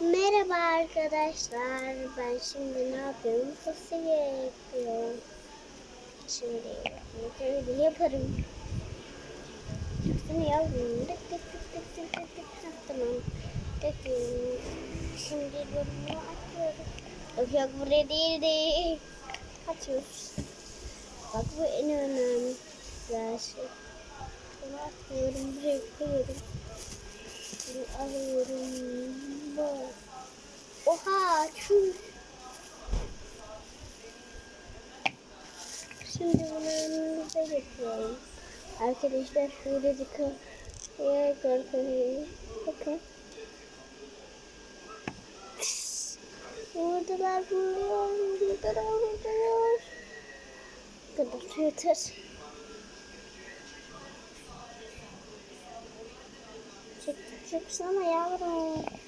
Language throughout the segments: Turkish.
Merhaba arkadaşlar. Ben şimdi ne yapıyorum? Fasulye yapıyorum. Şimdi böyle yaparım. Seni yavrum. Tık tık tık tık tık tık tık. Ha, Tamam. Döküyorum. Şimdi bunu atıyoruz. Yok yok buraya değildi. Atıyoruz. Bak bu en önemli şey. Bunu atıyorum. Buraya koyuyorum. Bunu alıyorum. Bak. Oha çüş. Şimdi bunu önümüze getiriyorum. Arkadaşlar dikkat. Ya korkuyorum. Bakın. Vurdular vuruyor. Vurdular vuruyor. Kadar yeter. Çık çıksana yavrum.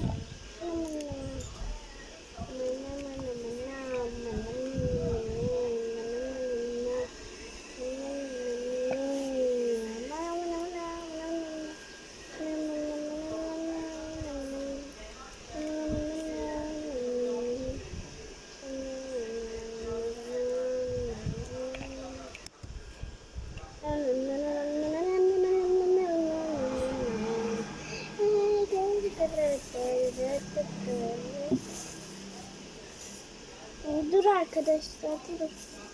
Dur arkadaşlar dur.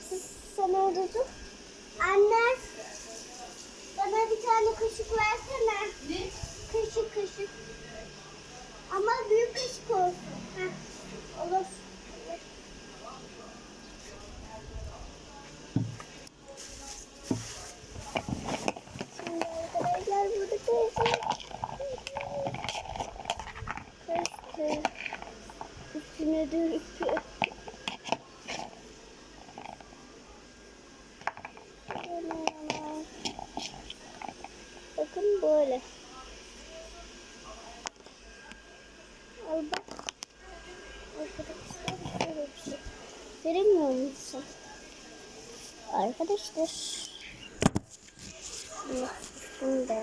Siz sen orada dur. Kaşık. Üstüne döküyor. Bakın böyle. Al bak. Arkadaşlar şöyle bir şey. Göremiyor musun? Arkadaşlar. Şimdi, şimdi